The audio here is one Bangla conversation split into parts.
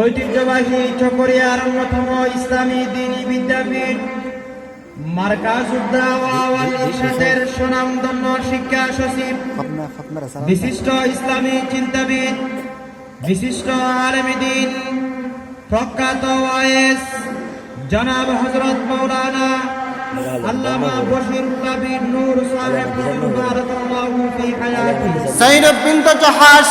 ঐতিহ্যবাহী চকরিয়ার অন্যতম ইসলামী দিনী বিদ্যাপীঠ মার্কাজ উদ্দাওয়া ওয়াল সুনামধন্য শিক্ষা সচিব। বিশিষ্ট ইসলামী চিন্তাবিদ, বিশিষ্ট আলমীদিন প্রখ্যাত ওয়াইস জনাব হজরত মৌলানা আল্লামা বশিরুল্লাহ বিন নূর সাহেব বারাকাল্লাহু ফি জাহাস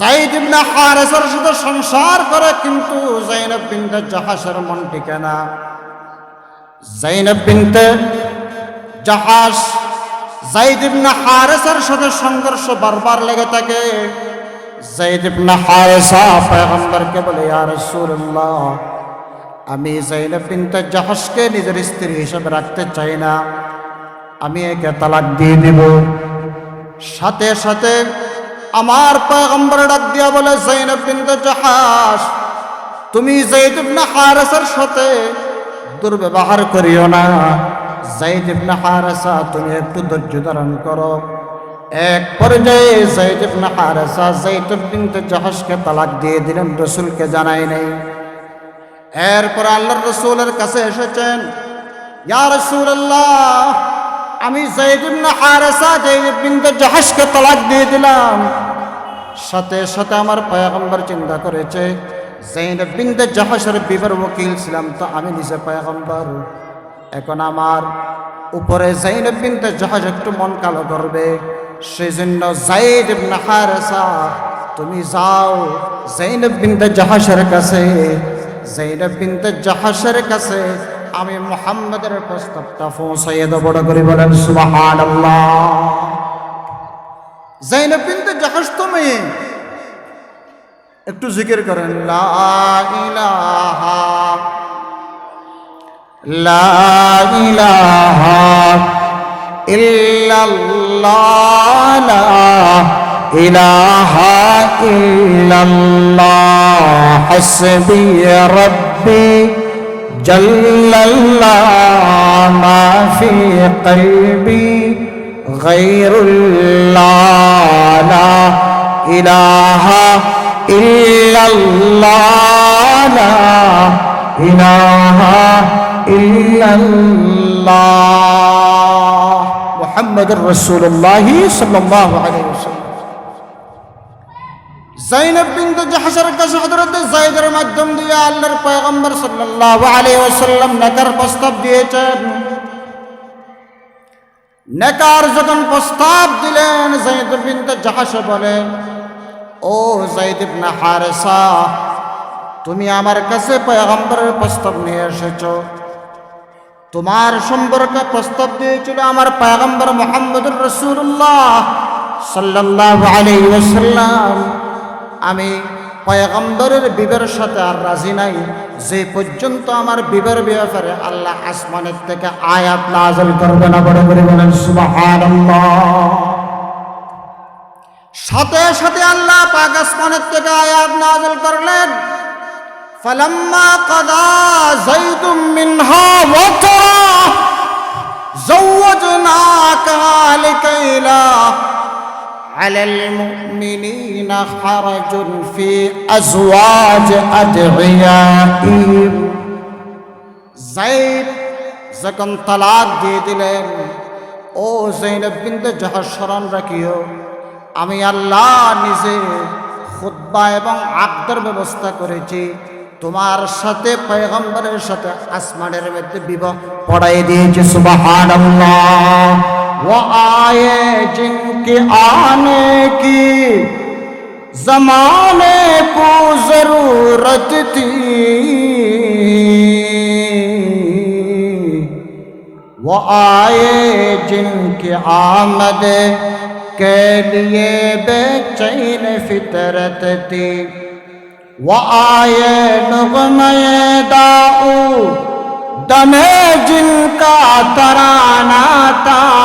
জাইদ ইবনে হারেসের সাথে সংসার করে, কিন্তু জাইনব বিনতে জাহাসের মন টিকে না। জাইনব বিনতে জাহাস জাইদ ইবনে হারেসের সাথে সংঘর্ষ বারবার লেগে থাকে। জাইদ ইবনে হারেসা পয়গম্বরকে বলে, ইয়া রাসূলুল্লাহ, আমি জাইনব বিনতে জাহাসকে নিজের স্ত্রী হিসেবে রাখতে চাই না। আমি একে তালাক দিয়ে দিব। সাথে সাথে আমার পয়গম্বর ডাক দিয়া বলে, জৈনব বিনতে জাহাজ তুমি জৈদ ইবনে হারেসার সাথে দুর্ব্যবহার করিও না। জৈদ ইবনে হারেসা, তুমি একটু ধৈর্য ধারণ করো। এক পর্যায়ে জৈদ ইবনে হারেসা জৈদ বিনতে জাহাজকে তালাক দিয়ে দিলেন, রসুলকে জানাই নাই। এরপর আল্লাহর রসুলের কাছে এসেছেন, ইয়া রাসূলুল্লাহ, আমি যায়েদ ইবনে হারেসা যায়েদ বিনতে জাহাসকে তালাক দিয়ে দিলাম। সাথে সাথে আমার পয়গম্বর চিন্তা করেছে জাইনব বিনতে জাহাজের বিবার ওকিল ছিলাম তো আমি নিজে পয়গম্বর। এখন আমার উপরে জাইনব বিনতে জাহাজ একটু মন কালো করবে। সেই জন্য জাইদ ইবনে তুমি যাও জাইনব বিনতে জাহাজের কাছে। জাইনব বিনতে জাহাজের কাছে আমি মোহাম্মদের প্রস্তাবটা পৌঁছাইয়ে দেব। করে বলেন, সুবহানাল্লাহ। জাইনব বিনতে জাহাজ তুমি একটু জিকির করেন লা ইলাহা লা ইলাহা ইল্লাল্লাহ লা ইলাহা ইল্লাল্লাহ হাসবি রব্বি جل الله ما في قلبي غير الله لا إله إلا الله لا إله إلا الله محمد رسول الله صلى الله عليه وسلم জাইনব বিনতে জাহাসের কাছে হযরত যায়েদের মাধ্যম দিয়ে আল্লাহর পয়গম্বর সাল্লাল্লাহু আলাইহি ওয়াসাল্লাম নেকার প্রস্তাব দিয়েছেন নেকার যখন প্রস্তাব দিলেন যায়েদ বিনতে জাহাস বলে ও যায়েদ ইবনে হারেসা, তুমি আমার কাছে পয়গম্বরের প্রস্তাব নিয়ে এসেছ। তোমার সম্পর্কে প্রস্তাব দিয়েছিল আমার পয়গম্বর মোহাম্মদুর রসুল্লাহ আলাইহি ওয়াসাল্লাম। আমি পয়গম্বরের বিবের সাথে আর রাজি নাই যে পর্যন্ত আমার বিবের ব্যাপারে আল্লাহ আসমানের থেকে আয়াত নাজল করবে না বড় করে বলেন সুবহানাল্লাহ সাথে সাথে আল্লাহ পাক আসমানের থেকে আয়াত নাজল করলেন فلما قضى زيد منها وطرا زوجناكها لكي لا على المؤمنين حرج في أزواج أدعيائهم জাইদ যখন তালাক দিয়ে দিলেন ও জৈনব বিনতে জাহাজ স্মরণ রাখিও আমি আল্লাহ নিজে খুদ্া এবং আব্দের ব্যবস্থা করেছি তোমার সাথে পয়গম্বরের সাথে আসমানের মধ্যে বিবাহ পড়াই দিয়েছি کے آنے کی زمانے کو ضرورت تھی۔ وہ آئے جن کے آمد کے لیے بے چین فطرت تھی۔ وہ آئے نغمے داؤ، دمے جن کا ترانہ تھا۔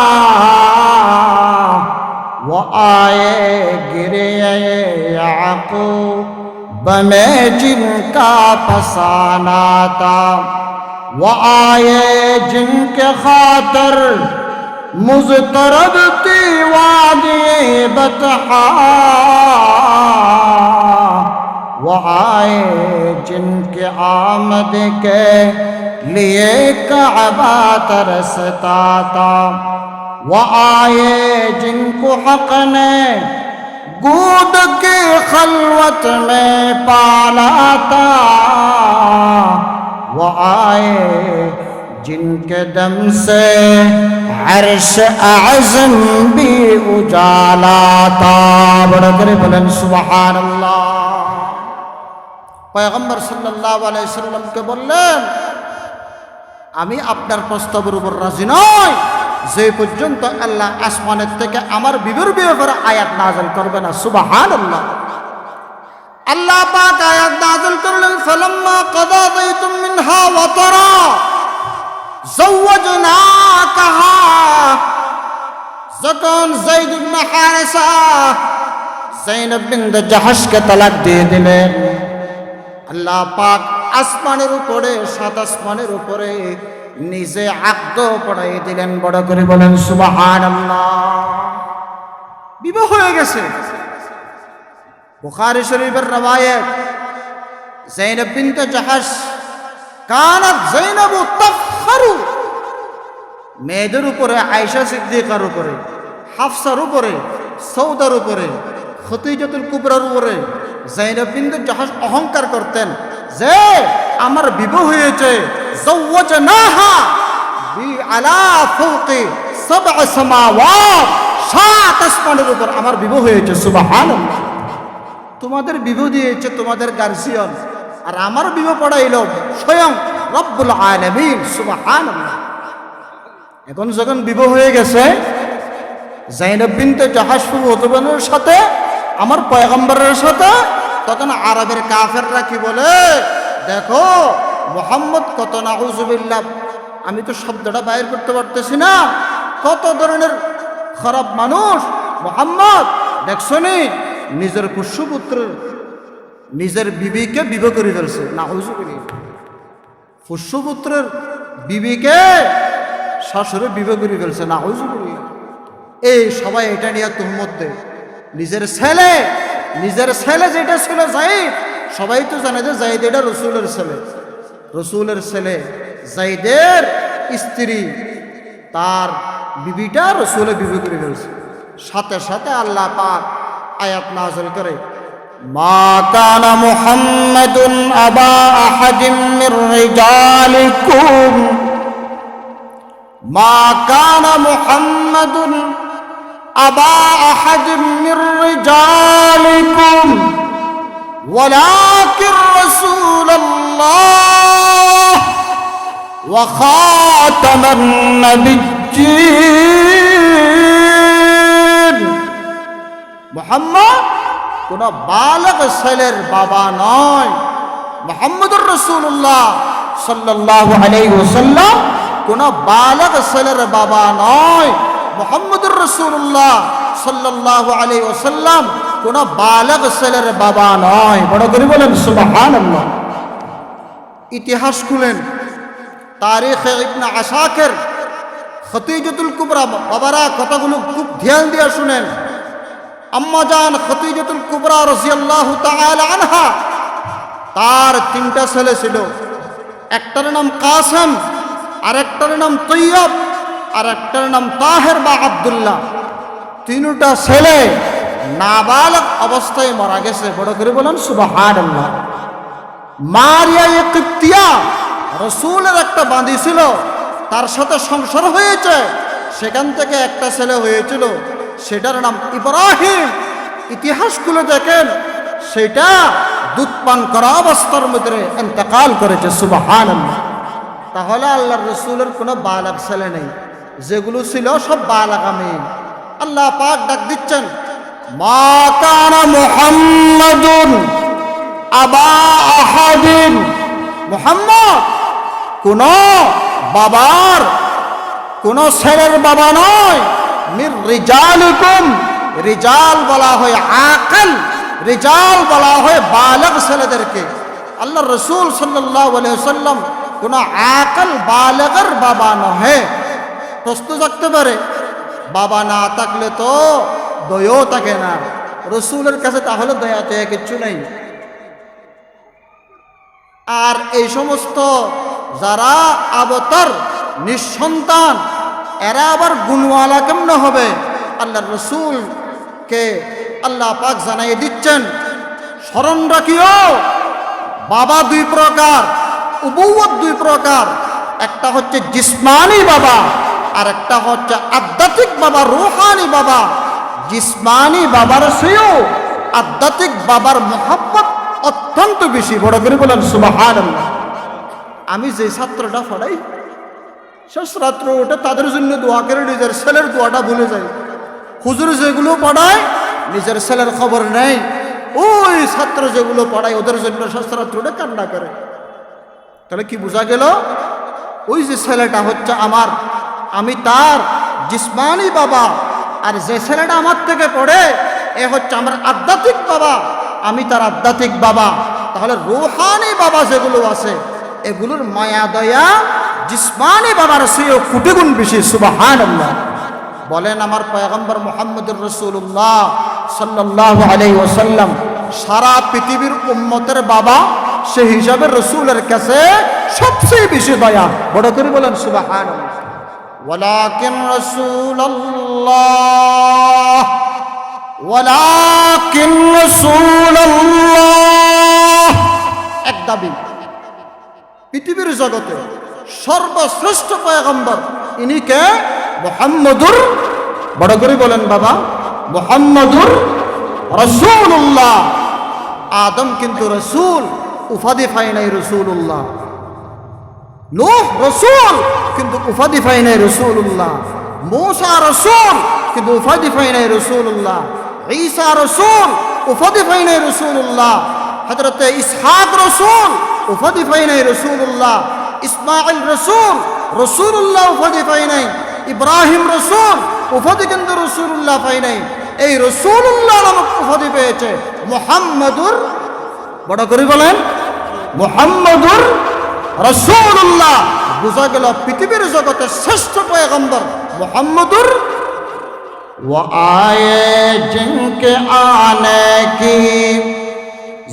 آئے گرے یعقو میں جن کا پسانا تھا، وہ آئے جن کے خاطر مضطرب تھی وادی بتحا وہ آئے جن کے آمد کے لیے کعبہ ترستا تھا۔ वो आए जिनको हक ने गूद की खलवत में पाला था वो आए जिनके दम से अर्श आजम भी उजाला था बड़ा करे बोलें सुबहान अल्लाह পয়গম্বর সাল্লাহ আলাইসাল্লামকে বললেন আমি আপনার প্রস্তাবের উপর রাজি নয় যে পর্যন্ত আল্লাহ আসমানের থেকে আমার বিবর ব্যাপারে আয়াত নাজল করবে না সুবাহান আল্লাহ আল্লাহ পাক আয়াত নাজল করলেন, ফালাম্মা কাদা যাইতুম মিনহা ওয়াতারা, যাওয়াজনাকাহা। যখন যাইদ ইবনে হারিসা যায়নব বিনতে জাহাজকে তালাক দিয়ে দিলেন, আল্লাহ পাক আসমানের উপরে, সাত আসমানের উপরে নিজে আগ্দ পড়াই দিলেন, বড় করে বলেন সুবাহান বিবাহ হয়ে গেছে। বুখারি শরীফের রবায়ত জৈনব বিনতে জাহাজ কানাত জৈনব তাফখারু। মেয়েদের উপরে, আয়েশা সিদ্দিকার উপরে, হাফসার উপরে, সৌদার উপরে, খতিজাতুল কুবরার উপরে জাইনব বিনতে জাহাজ অহংকার করতেন যে, আমার বিবাহ হয়েছে। বি আলা ফাওকি সাবআ সামাওয়াত সাত আসমানের উপর আমার বিবাহ হয়েছে, সুবহানাল্লাহ। তোমাদের বিবাহ দিয়েছে, তোমাদের গার্জিয়ন আর আমার বিবাহ পড়াইল স্বয়ং রব্বুল আলামিন, সুবহানাল্লাহ। এখন যখন বিবাহ হয়ে গেছে, জাইনব বিনতে জাহাজ হতবানের সাথে, আমার পয়গম্বরের সাথে, তখন আরবের কাফেররা কি বলে, দেখো মোহাম্মদ কত নাউজুবিল্লাহ? আমি তো শব্দটা বাইর করতে পারতেছি না। কত ধরনের খারাপ মানুষ? মোহাম্মদ দেখছনি নিজের পুষ্যপুত্র নিজের বিবিকে বিবে করে ফেলছে। নাউজুবিল্লাহ। পুষ্যপুত্রের বিবিকে শাশুড়ে বিবে করে ফেলছে। নাউজুবিল্লাহ। এই সবাই এটা নিয়ে তুহমত নিজের ছেলে নিজের ছেলে যেটা ছিল জাইদ সবাই তো জানে যে জাইদ এটা রসুলের ছেলে। রসুলের ছেলে জাইদের স্ত্রী, তার বিবিটা রসুলে বিবি করে ফেলছে। সাথে সাথে আল্লাহ পাক আয়াত নাজল করে, মা কানা মুহাম্মাদুন আবা আহাদিম মির রিজালিকুম। মা কানা মুহাম্মাদুন আবা আহাদিম মির রিজালিকুম। ولكن رسول الله وخاتم النبيين মোহাম্মদ কোন বালক ছেলের বাবা নয় মোহাম্মদুর রসুল্লাহ সাল্লাহ আলাই ওসাল্লাম কোন বালক ছেলের বাবা নয় মোহাম্মদুর রসুল্লাহ সাল্লাহ আলী ওসাল্লাম কোন বালক ছেলের বাবা নয়। বড় করে বলেন সুবাহান ইতিহাস খুলেন। তারিখ ইবনা আশাকের খতিজতুল কুবরা, বাবারা কথাগুলো খুব ধ্যান দিয়ে শুনেন। আম্মাজান খতিজতুল কুবরা রজিয়াল্লাহ তাআলা আনহা, তার তিনটা ছেলে ছিল। একটার নাম কাসম, আরেকটার নাম তৈয়ব আর একটার নাম তাহের বা আবদুল্লাহ। তিনটা ছেলে নাবালক অবস্থায় মারা গেছে। বড় করে বলেন আল্লাহ মারিয়া কিপ্তিয়া রসুলের একটা বাঁধি ছিল, তার সাথে সংসার হয়েছে। সেখান থেকে একটা ছেলে হয়েছিল, সেটার নাম ইব্রাহিম। ইতিহাসগুলো দেখেন, সেটা দুধ পান করা অবস্থার মধ্যে এতেকাল করেছে সুবাহান তাহলে আল্লাহ রসুলের কোনো বালক ছেলে নেই। যেগুলো ছিল সব বালাগামী আল্লাহ পাক ডাক দিচ্ছেন মুহাম্মদ, কোন বাবার, কোন ছেলের বাবা নয়। রিজাল বলা হয় আকল, রিজাল বলা হয় বালক ছেলেদেরকে। আল্লাহ রসুল সাল্লাম কোন আকল বালকের বাবা নহে। প্রশ্ন থাকতে পারে, বাবা না থাকলে তো দয়াও থাকে না। রসুলের কাছে তাহলে দয়া কিচ্ছু নেই। আর এই সমস্ত যারা আবতার নিঃসন্তান, এরা আবার গুণওয়ালা কেমন হবে? আল্লাহ রসুলকে আল্লাহ পাক জানাইয়ে দিচ্ছেন, স্মরণ রাখিও, বাবা দুই প্রকার উবৌত দুই প্রকার। একটা হচ্ছে জিসমানি বাবা, আর একটা হচ্ছে আধ্যাত্মিক বাবা, রুহানি বাবা। জিসমানি বাবার সেও আধ্যাত্মিক বাবার মহাব্বত অত্যন্ত বেশি। বড় করে বলেন সুবাহান আমি যে ছাত্রটা পড়াই সে ছাত্র ওটা তাদের জন্য দোয়া করে নিজের ছেলের দোয়াটা ভুলে যায় হুজুর যেগুলো পড়ায়, নিজের ছেলের খবর নেই ওই ছাত্র যেগুলো পড়ায়, ওদের জন্য সে ছাত্রটা কান্না করে। তাহলে কি বোঝা গেল? ওই যে ছেলেটা হচ্ছে আমার, আমি তার জিসমানি বাবা যে ছেলেটা আমার থেকে পড়ে, এ হচ্ছে আমার আধ্যাত্মিক বাবা। আমি তার আধ্যাত্মিক বাবা। তাহলে রুহানি বাবা যেগুলো আছে, এগুলোর মায়া, দয়া, জিসমানি বাবার সেও কোটি গুণ বেশি সুবাহান বলেন আমার পয়গম্বর মোহাম্মদুর রসুল্লাহ সাল্লাহ আলাই ওসাল্লাম সারা পৃথিবীর উম্মতের বাবা সে হিসাবে রসুলের কাছে সবচেয়ে বেশি দয়া। বড় করে বলেন সুবাহান ولكن رسول الله ولكن رسول الله এক দাবি পৃথিবীর জগতে সর্বশ্রেষ্ঠ পয়গম্বর ইনি কে মোহাম্মদুর বড় করে বলেন বাবা মোহাম্মদুর রসুল্লাহ আদম কিন্তু রসুল উফাদি ফাই নাই রসুল্লাহ নূহ রসুল কিন্তু উফাদি ফাই নাই রসুল্লাহ মূসা রসুল কিন্তু উফাদি ফাই নাই রসুল্লাহ ঈসা রসুল উফাদি ফাই নাই রসুল্লাহ হজরত ইসহাক রসুল উফাদি ফাই নাই রসুল্লাহ ইসমাইল রসুল রসুল্লাহ উফাদি ফাই নাই ইব্রাহিম রসুল উফাদি কিন্তু রসুল্লাহ পাই নাই এই রসুল্লাহ নামক উফাদি পেয়েছে মোহাম্মদুর বড় করে বলেন মোহাম্মদুর রসুল্লাহ বোঝা গেল পৃথিবীর জগতের শ্রেষ্ঠ পয়গম্বর মোহাম্মদুর वो आए जिनके आने की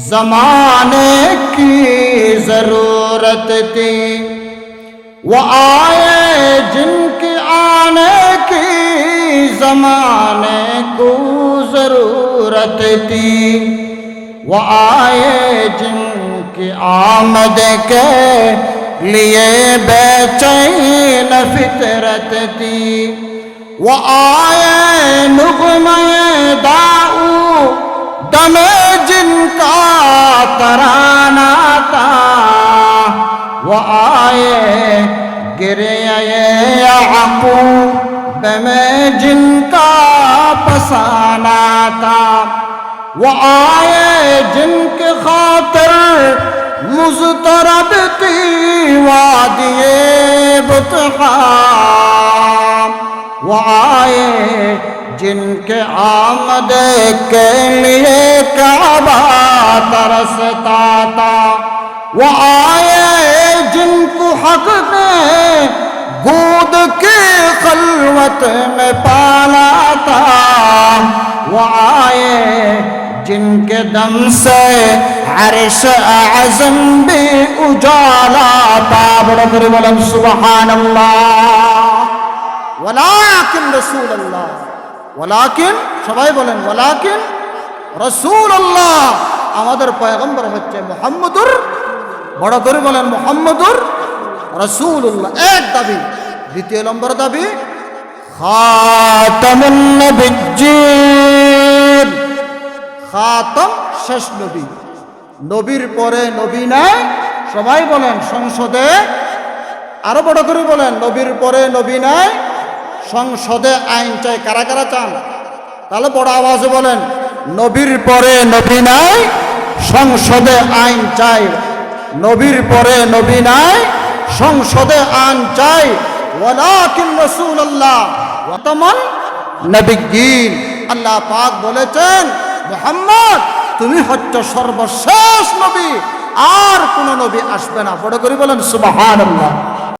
जमाने की जरूरत थी वो आए जिनके आने की जमाने को जरूरत थी वो आए کی آمد کے لیے بے چین فطرت تھی وہ آئے نغم داؤ دم جن کا ترانہ تھا۔ وہ آئے گرے آپ دم جن کا پسانا تھا۔ وہ آئے جن کے خاطر مزترب تھی وادی بتخا۔ وہ آئے جن کے آمد کے لیے کعبہ ترستا تھا۔ وہ آئے جن کو حق نے بود کے خلوت میں پالا تھا وہ آئے جن کے دم سے عرش اعظم بھی اجالا تھا بڑا کرے بولم سبحان اللہ ولیکن رسول اللہ ولیکن সবাই বলেন ولیکن رسول اللہ আমাদের পয়গম্বর হচ্ছে মোহাম্মদুর বড় করে বলেন মোহাম্মদুর রসুল্লাহ এক দাবি দ্বিতীয় নম্বর দাবি খাতামুন নবিজ্জিন খাতম শেষ নবী। নবীর পরে নবী নাই সবাই বলেন সংসদে আরও বড় করে বলেন নবীর পরে নবী নাই সংসদে আইন চাই কারা কারা চান? তাহলে বড় আওয়াজে বলেন নবীর পরে নবী নাই সংসদে আইন চাই। নবীর পরে নবী নাই সংসদে আইন চাই। ওয়ালাকিন রাসূলুল্লাহ। ওয়াতামান নবিয়্যিন। আল্লাহ পাক বলেছেন, মুহাম্মদ, তুমি হচ্ছ সর্বশেষ নবী, আর কোন নবী আসবে না। বড় করে বলেন, সুবহানাল্লাহ।